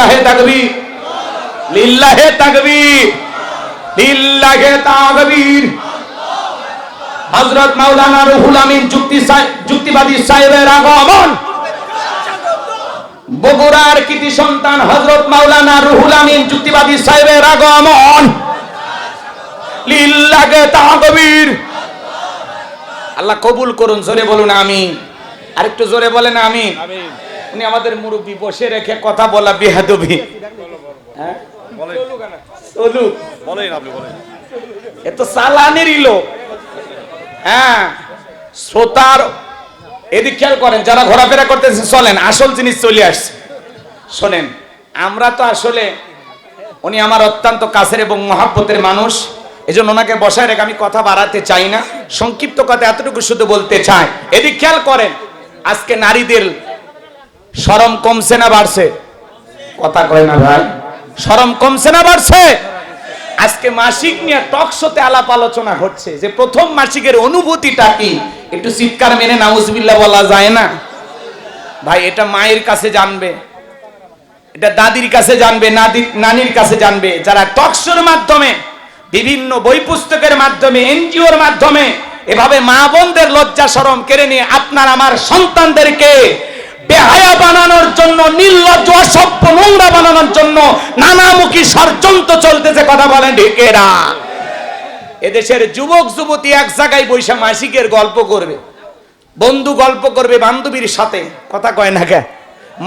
লিল্লাহে তাকবীর। লিল্লাহে তাকবীর। লিল্লাহে তাকবীর। হযরত মাওলানা রুহুল আমিন যুক্তি যুক্তিবাদী সাহেবের আগমন। বগুড়ার কৃতি সন্তান হযরত মাওলানা রুহুল আমিন যুক্তিবাদী সাহেবের আগমন। লিল্লাহে তাকবীর। আল্লাহ কবুল করুন, জোরে বলুন আমি আরেকটু জোরে বলেন আমি উনি আমাদের মুরব্বী বসে রেখে কথা বলা বিহাদবি। হ্যাঁ? এ তো সালানেরই লোক। হ্যাঁ শ্রোতার এদিক খেয়াল করেন যারা ঘোরাফেরা করতেছে চলেন আসল জিনিস চলে আসছে। শোনেন আমরা তো আসলে উনি আমার অত্যন্ত কাছের এবং মহাব্বতের মানুষ এজন্য ওনাকে বসায় রেখে আমি কথা বাড়াতে চাই না। সংক্ষিপ্ত কথা এতটুকু শুধু বলতে চাই। এদিক খেয়াল করেন আজকে নারীদের শরম কমছে না বাড়ছে? কথা কয় না ভাই। শরম কমছে না বাড়ছে? আজকে মাসিক নিয়ে টক শোতে আলাপ আলোচনা হচ্ছে যে প্রথম মাসিকের অনুভূতিটা কি? একটু চিৎকার মেনে নাউজবিল্লাহ বলা যায় না? ভাই, এটা মায়ের কাছে জানবে। এটা দাদির কাছে জানবে নাদি নানির কাছে জানবে। যারা টকশোর মাধ্যমে, বিভিন্ন বই পুস্তকের মাধ্যমে, এনজিওর মাধ্যমে, এভাবে মা বোনদের লজ্জা, শরম কেড়ে নিয়ে আপনার, আমার সন্তানদেরকে বেহায়া বানানোর জন্য, নির্লজ্জ, অসভ্য, নোংরা বানানোর জন্য নানামুখী ষড়যন্ত্র চলতেছে কথা বলেন ঢেকেরা এদেশের যুবক, যুবতী এক জায়গায় বৈশা মাসিকের গল্প করবে, বন্ধু গল্প করবে বান্ধবীর সাথে, কথা কয় না কে?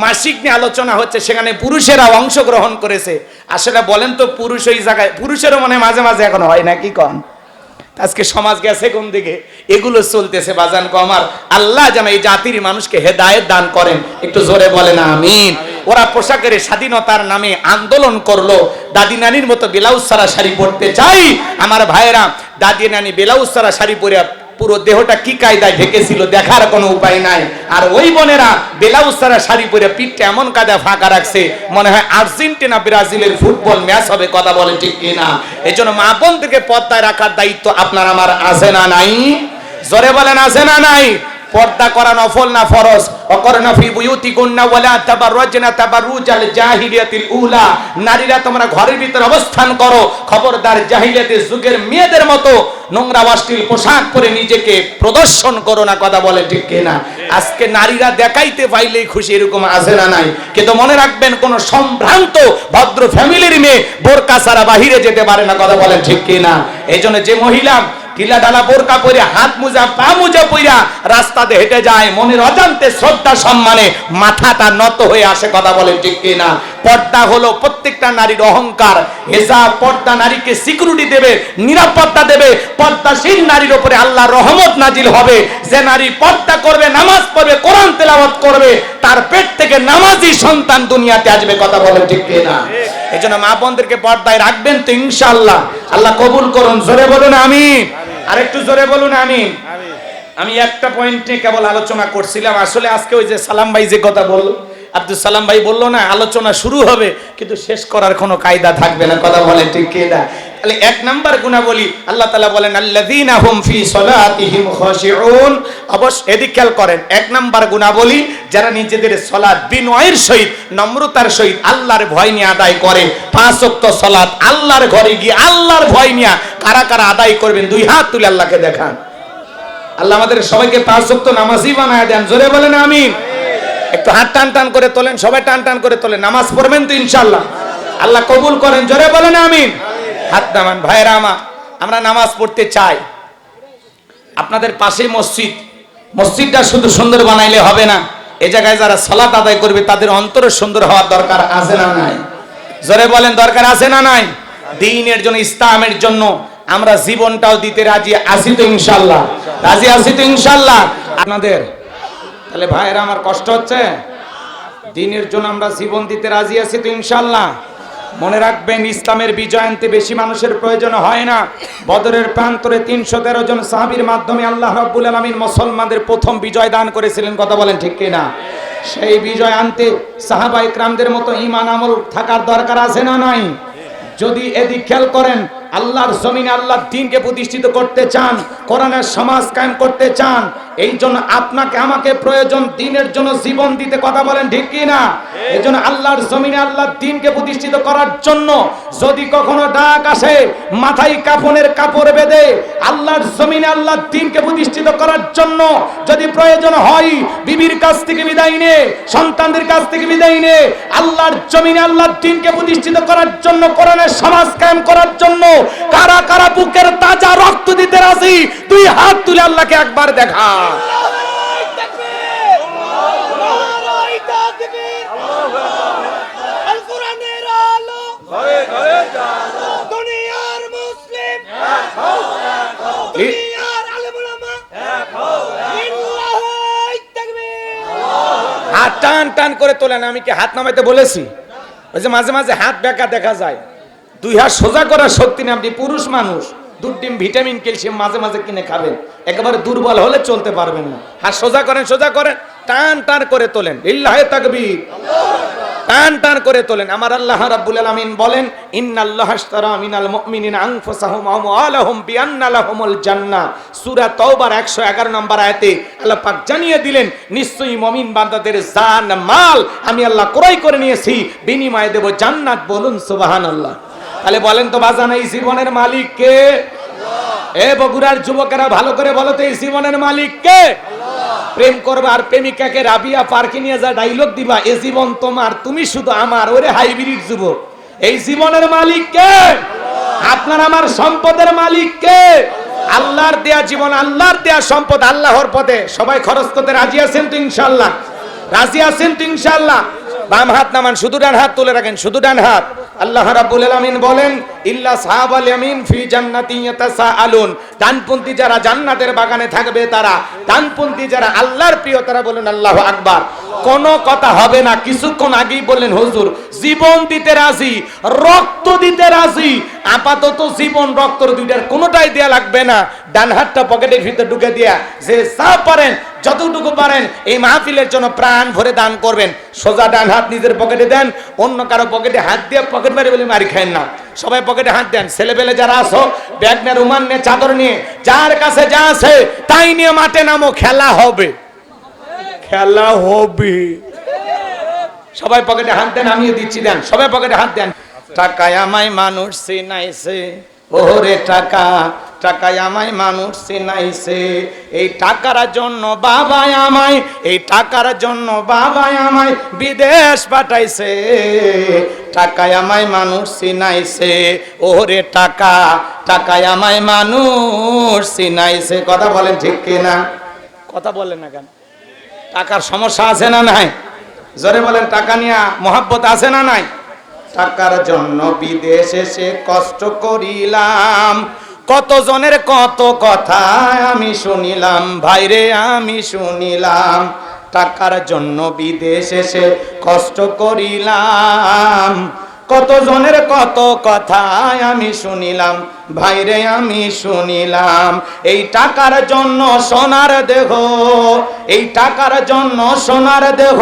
মাসিক নিয়ে আলোচনা হচ্ছে, সেখানে পুরুষেরা অংশগ্রহণ করেছে। আসলে বলেন তো পুরুষ ওই জায়গায়, পুরুষেরও মনে মাঝে মাঝে এখন হয় না, কি কন? আজকে সমাজ গেছে কোন দিকে? এগুলো চলতেছে বাজান কো আমার। আল্লাহ যেন এই জাতির মানুষকে হেদায়ত দান করেন। একটু জোরে বলেন, আমিন। ওরা পোশাকের স্বাধীনতার নামে আন্দোলন করল। দাদি নানির মতো ব্লাউজ সারা শাড়ি পরতে চাই। আমার ভাইয়েরা, দাদি নানি ব্লাউজ সারা শাড়ি পরে পুরো দেহটা কি কায়দায় ঢেকেছিল দেখার কোনো উপায় নাই। আর ওই বোনেরা ব্লাউজ সারা শাড়ি পরে পিঠটা এমন কাদা ফাঁকা রাখছে, মনে হয় আর্জেন্টিনা, ব্রাজিলের ফুটবল ম্যাচ হবে, কথা বলে ঠিক কিনা। এই জন্য মা বোনদেরকে পর্দায় রাখার দায়িত্ব আপনার আমার আছে না নাই? জোরে বলেন, আছে না নাই? পর্দা করা নফল না ফরজ। অকরনা ফি বুয়ুতিকুন্না ওয়ালা তাবাররাজনা তাবাররুজাল জাহিলিয়াতিল উলা। নারীরা তোমরা ঘরের ভিতরে অবস্থান করো। খবরদার জাহিলিয়াতের যুগের মেয়েদের মতো নোংরা অশ্লীল পোশাক পরে নিজেকে প্রদর্শন করো না, কথা বলে ঠিক কিনা? আজকে নারীরা দেখাইতে পাইলেই খুশি, এরকম আছে না নাই? কিন্তু মনে রাখবেন, কোন সম্ভ্রান্ত, ভদ্র ফ্যামিলির মেয়ে বোরকা ছাড়া বাহিরে যেতে পারে না, কথা বলেন ঠিক কিনা? এই জন্য যে মহিলা ঢিলা ঢালা বোরকা পরে হাত মুজা পা মুজা পইরা রাস্তাতে হেঁটে যায় মনের অজান্তে শ্রদ্ধা সম্মানে মাথাটা নত হয়ে আসে কথা বলে ঠিক কিনা? পর্দা হলো প্রত্যেকটা নারীর অহংকার। হেজাব পর্দা নারীকে সিকিউরিটি দেবে নিরাপত্তা দেবে পর্দাশীল নারীর উপরে আল্লাহ রহমত নাজিল হবে। যে নারী পর্দা করবে নামাজ পড়বে কোরআন তেলাওয়াত করবে তার পেট থেকে নামাজি সন্তান দুনিয়াতে আসবে কথা বলে ঠিক কিনা? এই জন্য মা বোনদেরকে পর্দায় রাখবেন তো ইনশাআল্লাহ। আল্লাহ কবুল করুন জোরে বলুন আমি আরেকটু জোরে বলুন আমি আমি একটা পয়েন্ট নিয়ে কেবল আলোচনা করছিলাম। আসলে আজকে ওই যে সালাম ভাই যে কথা বলল আব্দুল সালাম ভাই বলল না আলোচনা শুরু হবে কিন্তু শেষ করার কোনো কায়দা থাকবে না। কথা বলে ঠিক না তাহলে এক নাম্বার গুণাবলী আল্লাহ তাআলা বলেন, আল্লাযীনা হুম ফি সলাতিহিম খাশিউন। অবশ্য এদিক খেয়াল করেন, এক নাম্বার গুণাবলী যারা নিজেদের সলাৎ বিনয়ের সহিত, নম্রতার সহিত আল্লাহর ভয় নিয়ে আদায় করে। পাঁচ ওয়াক্ত সলাৎ আল্লাহর ঘরে গিয়ে আল্লাহর ভয় নিয়ে কারা কারা আদায় করবেন, দুই হাত তুলে আল্লাহকে দেখান। আল্লাহ আমাদের সবাইকে পাঁচ ওয়াক্ত নামাজি বানায় দেন, জোরে বলেন আমিন। একটু হাত টান টান করে তোলেন, সবাই টান টান করে তোলেন, নামাজ পড়বেন তো ইনশাল্লাহ আল্লাহ কবুল করেন, জোরে বলেন আমিন। হাত নামান ভাইরা আমার, আমরা নামাজ পড়তে চাই। আপনাদের পাশে মসজিদ। মসজিদটা শুধু সুন্দর বানাইলে হবে না। এ জায়গায় যারা সালাত আদায় করবে, তাদের অন্তর সুন্দর হওয়ার দরকার আছে না নাই? জোরে বলেন, দরকার আছে না নাই? দিনের জন্য, ইসলামের জন্য আমরা জীবনটাও দিতে রাজি আছি তো ইনশাল্লাহ রাজি আছি তো ইনশাল্লাহ আপনাদের, তাহলে ভাইয়েরা আমার কষ্ট হচ্ছে? দিনের জন্য আমরা জীবন দিতে রাজি আছি তো ইনশাল্লাহ মনে রাখবেন, ইসলামের বিজয় আনতে বেশি মানুষের প্রয়োজন হয় না। বদরের প্রান্তরে তিনশো তেরো জন সাহাবির মাধ্যমে আল্লাহ রাব্বুল আলমিন মুসলমানদের প্রথম বিজয় দান করেছিলেন, কথা বলেন ঠিক না সেই বিজয় আনতে সাহাবা ইকরামদের মতো ইমান আমল থাকার দরকার আছে না নাই? যদি এদিক খেয়াল করেন আল্লাহর জমিনে আল্লাহর দিনকে প্রতিষ্ঠিত করতে চান কোরআনের সমাজ কায়েম করতে চান এই জন্য আপনাকে আমাকে প্রয়োজন দিনের জন্য জীবন দিতে কথা বলেন ঠিক কি না? এই জন্য আল্লাহর জমিনে আল্লাহর দিনকে প্রতিষ্ঠিত করার জন্য যদি কখনো ডাক আসে মাথায় কাফনের কাপড় বেঁধে আল্লাহর জমিনে আল্লাহর দিনকে প্রতিষ্ঠিত করার জন্য যদি প্রয়োজন হয় বিবির কাছ থেকে বিদায় নে সন্তানদের কাছ থেকে বিদায় নে আল্লাহর জমিনে আল্লাহর দিনকে প্রতিষ্ঠিত করার জন্য কোরআনের সমাজ কায়েম করার জন্য কারা কারা বুকের তাজা রক্ত দিতে রাজি? তুই হাত তুলে আল্লাহকে একবার দেখা। হাত টান টান করে তোলেন, আমি কি হাত নামাইতে বলেছি? ওই যে মাঝে মাঝে হাত বেঁকা দেখা যায়। দুই হাত সোজা করার শক্তি নেই, আপনি পুরুষ মানুষ, দুধ, ডিম, ভিটামিন, ক্যালসিয়াম মাঝে মাঝে কিনে খাবেন। একেবারে দুর্বল হলে চলতে পারবেন না। হাত সোজা করেন সোজা করেন, টান টান করে তোলেন। ইল্লাহে তাকবীর। টান টান করে তোলেন। আমার আল্লাহ রাব্বুল আলামিন বলেন, ইন্নাল্লাহ আশতারা মিনাল মুমিনিনা আনফুসাহুম ওয়া আমওয়ালাহুম বিআন্না লাহুমুল জান্নাহ সূরা তওবার 111 নম্বর আয়াতে আল্লাহ পাক জানিয়ে দিলেন, নিশ্চয়ই মুমিন বান্দাদের জান, মাল আমি আল্লাহ ক্রয় করে নিয়েছি। বিনিময়ে দেব জান্নাত বলুন সুবহানাল্লাহ। তাহলে বলেন তো বাজান, এই জীবনের মালিক কে? এ বগুড়ার যুবকেরা ভালো করে বলো তো, এই জীবনের মালিক কে? প্রেম করবে আর প্রেমিকাকে রাবিয়া পার্কে নিয়ে যা ডাইলগ দিবা, এ জীবন তোমার, তুমি শুধু আমার, ওরে হাইব্রিড যুবক। এই জীবনের মালিক কে? আপনার আমার সম্পদের মালিক কে? আল্লাহর দেয়া জীবন, আল্লাহর দেয়া সম্পদ, আল্লাহর পথে। সবাই খরচ করতে রাজি আছেন তো ইনশাল্লাহ রাজি আছেন তো ইনশাল্লাহ বাম হাত নামান, শুধু ডান হাত তুলে রাখেন, শুধু ডান হাত। আল্লাহ রাব্বুল আলামিন বলেন, ইল্লা সাহাবাল ইয়ামিন ফি জান্নাতি ইয়াতাসাআলুন। ডানপন্থী যারা জান্নাতের বাগানে থাকবে তারা, ডানপন্থী যারা আল্লাহর প্রিয় তারা বলেন, আল্লাহু আকবার। কোন কথা হবে না, কিছুক্ষণ আগেই বললেন, হুজুর, জীবন দিতে রাজি, রক্ত দিতে রাজি, আপাতত জীবন রক্ত দুইটার কোনোটাই দেয়া লাগবে না। ডান হাতটা পকেটের ভিতরে ঢুকে দিয়া যে যা পারেন, যতটুকু পারেন, এই মাহফিলের জন্য প্রাণ ভরে দান করবেন। সোজা ডান হাত নিজের পকেটে দেন, অন্য কারও পকেটে হাত দিয়ে পকেট মারি বলে, মারি খায় না। সবাই পকেটে হাত দেন। ছেলেপেলে যারা আসো ব্যাগ নিয়ে রুমান নিয়ে, চাদর নিয়ে, যার কাছে যা আছে, তাই নিয়ে মাঠে নামো, খেলা হবে। খেলা হবে। সবাই পকেটে হাত দেন, আমিও দিচ্ছি, দেন। সবাই পকেটে হাত দেন। টাকায় আমায় মানুষ চিনাইছে, ওরে টাকা। টাকায় আমায় মানুষ চিনাইছে। এই টাকার জন্য বাবা আমায়, এই টাকার জন্য বাবা আমায় বিদেশ পাঠাইছে। টাকায় আমায় মানুষ চিনাইছে। ওরে টাকা, টাকায় আমায় মানুষ চিনাইছে। কথা বলেন ঠিক কিনা? কথা বলেন না কেন? টাকার সমস্যা আছে না নাই? জোরে বলেন, টাকা নিয়ে মহাব্বত আছে না নাই? টাকার জন্য বিদেশে সে কষ্ট করিলাম। কত জনের কত কথা আমি শুনিলাম? ভাইরে, আমি শুনিলাম, টাকার জন্য বিদেশে সে কষ্ট করিলাম। কত জনের কত কথা আমি শুনিলাম? ভাইরে, আমি শুনিলাম, এই টাকার জন্য সোনার দেহ, এই টাকার জন্য সোনার দেহ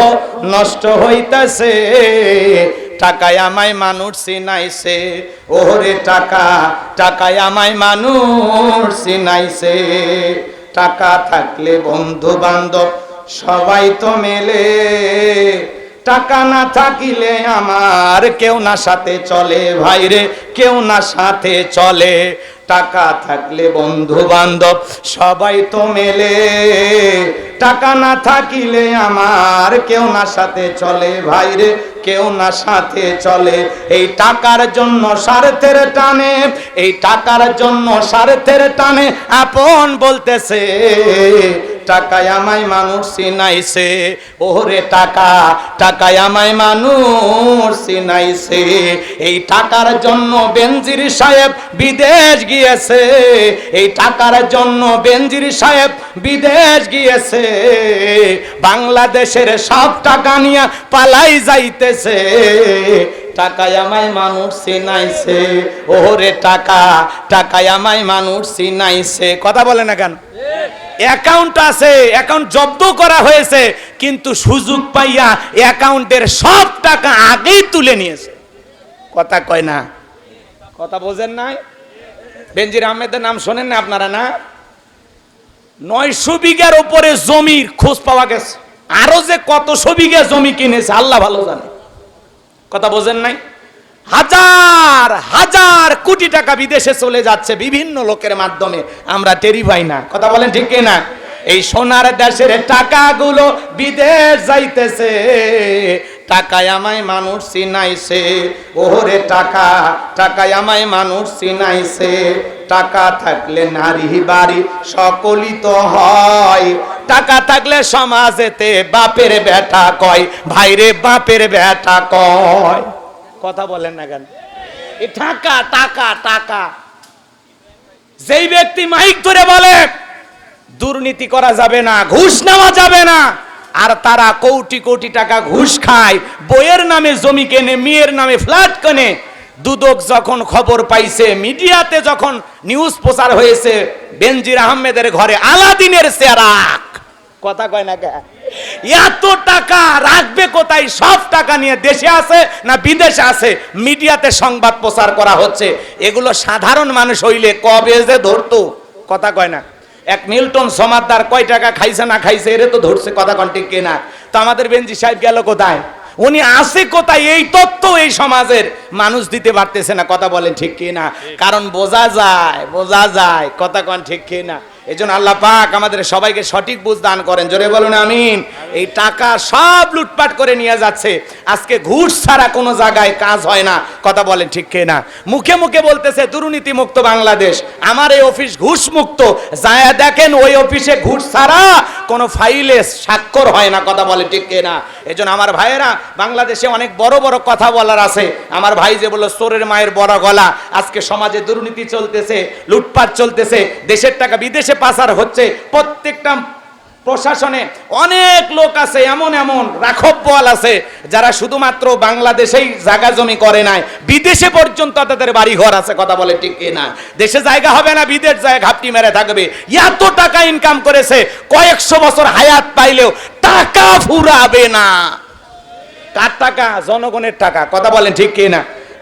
নষ্ট হইতেছে। টাকায় আমায় মানুষ চিনাইছে। ওরে টাকা, টাকায় আমায় মানুষ চিনাইছে। টাকা থাকলে বন্ধু বান্ধব সবাই তো মেলে। টাকা না থাকিলে আমার কেউ না সাথে চলে। ভাইরে, কেউ না সাথে চলে। টাকা থাকলে বন্ধু বান্ধব সবাই তো মেলে। টাকা না থাকিলে আমার কেউ না সাথে চলে ভাইরে কেউ না সাথে চলে। এই টাকার জন্য স্বার্থের টানে, এই টাকার জন্য স্বার্থের টানে আপন বলতেছে, টাকায় আমায় মানুষ চিনাইছে। ওরে টাকা, টাকায় আমায় মানুষ চিনাইছে। এই টাকার জন্য সাহেব বিদেশ গিয়েছে। এই টাকার জন্য বেনজির সাহেব বিদেশ গিয়েছে। বাংলাদেশের সব টাকা নিয়ে পালাই যাইতেছে। টাকায় আমায় মানুষ চিনাইছে। ওরে টাকা, টাকায় আমায় মানুষ চিনাইছে। কথা বলে না কেন? অ্যাকাউন্ট আছে, অ্যাকাউন্ট জব্দ করা হয়েছে, কিন্তু সুযোগ পাইয়া অ্যাকাউন্টের সব টাকা আগেই তুলে নিয়েছে। কথা কয় না? কথা বোঝেন নাই? বেনজির আহমেদের নাম শোনেন না আপনারা না? নয়শো বিঘার উপরে জমির খোঁজ পাওয়া গেছে। আরও যে কতশো বিঘা জমি কিনেছে, আল্লাহ ভালো জানে। কথা বোঝেন নাই? হাজার হাজার কোটি টাকা বিদেশে চলে যাচ্ছে বিভিন্ন লোকের মাধ্যমে। আমরা টেরি পাই না। কথা বলেন ঠিক না এই সোনার দেশের টাকাগুলো বিদেশ যাইতেছে। টাকায় আমায় মানুষ চিনাইছে। ওরে টাকা, টাকায় আমায় মানুষ চিনাইছে। টাকা থাকলে নারী বাড়ি সকলই তো হয়। টাকা থাকলে সমাজেতে বাপের বেটা কয়, ভাইরে বাপের বেটা কয়। কথা বলেন না কেন? টাকা টাকা টাকা। যেই ব্যক্তি মাইক ধরে বলে, দুর্নীতি করা যাবে না, ঘুষ নেওয়া যাবে না। আর তারা কোটি কোটি টাকা ঘুষ খায়। বইয়ের নামে জমি কেনে, মেয়ের নামে ফ্ল্যাট কেনে। দুদক যখন খবর পাইছে, মিডিয়াতে যখন নিউজ প্রচার হয়েছে, বেনজির আহমেদের ঘরে আলাদিনের চেরাক কথা কয় না এত টাকা রাখবে কোথায়? সব টাকা নিয়ে দেশে আছে না বিদেশে আছে? মিডিয়াতে সংবাদ প্রচার করা হচ্ছে। এগুলো সাধারণ মানুষ হইলে কবে যে ধরতো? কথা কয় না। এক মিল্টন সমাদার কয় টাকা খাইছে না খাইছে, এরে তো ধরছে কথা কন ঠিক কিনা? তো আমাদের বেঞ্জি সাহেব গেল কোথায়? উনি আসে কোথায়? এই তত্ত্ব এই সমাজের মানুষ দিতে পারতেছে না, কথা বলেন ঠিক কি না কারণ বোঝা যায় বোঝা যায়, কথা কন ঠিক কি না এই জন্য আল্লাহ পাক আমাদের সবাইকে সঠিক বুঝ দান করেন। জোরে বলুন, আমিন। এই টাকা সব লুটপাট করে নিয়ে যাচ্ছে। আজকে ঘুষ ছাড়া কোনো জায়গায় কাজ হয় না। কথা বলেন ঠিক কে না? মুখে মুখে বলতেছে দুর্নীতি মুক্ত বাংলাদেশ। আমার এই অফিস ঘুষ মুক্ত যায় দেখেন ওই অফিসে ঘুষ ছাড়া কোনো ফাইলে স্বাক্ষর হয় না। কথা বলে ঠিক কে না? এই জন্য আমার ভাইয়েরা, বাংলাদেশে অনেক বড় বড় কথা বলার আছে। আমার ভাই যে বলল, চোরের মায়ের বড় গলা। আজকে সমাজে দুর্নীতি চলতেছে, লুটপাট চলতেছে। দেশের টাকা বিদেশে পাচার হচ্ছে। প্রত্যেকটা প্রশাসনে অনেক লোক আছে, এমন এমন রাখব রাখব্বল আছে, যারা শুধুমাত্র বাংলাদেশেই জায়গা জমি করে নাই। বিদেশে পর্যন্ত তাদের বাড়ি ঘর আছে, কথা বলে ঠিক না দেশে জায়গা হবে না, বিদেশ যায় ঘাপটি মেরে থাকবে। এত টাকা ইনকাম করেছে, কয়েকশো বছর হায়াত পাইলেও টাকা ফুরাবে না। কার টাকা? জনগণের টাকা, কথা বলেন ঠিক না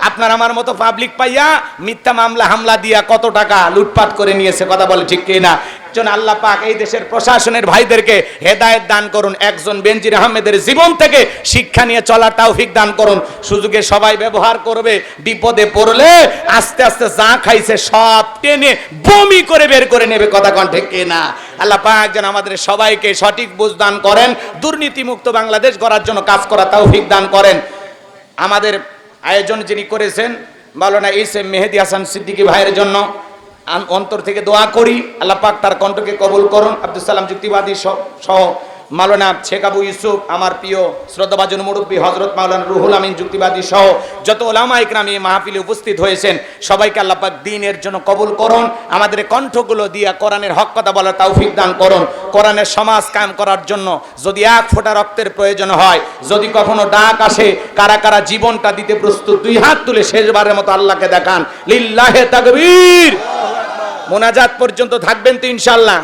আপনার আমার মতো পাবলিক পাইয়া মিথ্যা মামলা হামলা দিয়া কত টাকা লুটপাট করে নিয়েছে, কথা বলে ঠিক না একজন আল্লাহ পাক এই দেশের প্রশাসনের ভাইদেরকে হেদায়েত দান করুন, একজন বেনজির আহমেদের জীবন থেকে শিক্ষা নিয়ে চলার তৌফিক দান করুন। সুযোগে সবাই ব্যবহার করবে, বিপদে পড়লে আস্তে আস্তে যা খাইছে সব টেনে বমি করে বের করে নেবে, কথা কন ঠিক কি না আল্লাহ পাক যেন আমাদের সবাইকে সঠিক বুঝ দান করেন, দুর্নীতিমুক্ত বাংলাদেশ গড়ার জন্য কাজ করা তৌফিক দান করেন। আমাদের আয়োজন যিনি করেছেন, মাওলানা এস এম মেহেদি হাসান সিদ্দিকী ভাইয়ের জন্য অন্তর থেকে দোয়া করি। আল্লাহ পাক তার কণ্ঠকে কবুল করুন। আব্দুল সালাম যুক্তিবাদী সহ মাওলানা শেখ আবু ইউসুফ, আমার প্রিয় শ্রদ্ধাভাজন মুরব্বী হজরত মাওলানা রুহুল আমিন যুক্তিবাদী সহ যত ওলামা ইকরাম মাহফিলে উপস্থিত হয়েছেন, সবাইকে আল্লাহ পাক দিনের জন্য কবুল করুন। আমাদের কণ্ঠগুলো দিয়া কোরআনের হক কথা বলার তৌফিক দান করুন। কোরআনের সমাজ কায়েম করার জন্য যদি এক ফোঁটা রক্তের প্রয়োজন হয়, যদি কখনো ডাক আসে, কারা কারা জীবনটা দিতে প্রস্তুত, দুই হাত তুলে শেষবারের মতো আল্লাহকে দেখান। লিল্লাহে তাকবীর! মোনাজাত পর্যন্ত থাকবেন তো ইনশাল্লাহ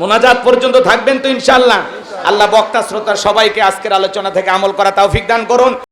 মোনাজাত পর্যন্ত থাকবেন তো ইনশাল্লাহ আল্লাহ বক্তা, শ্রোতা সবাইকে আজকের আলোচনা থেকে আমল করা তৌফিক দান করুন।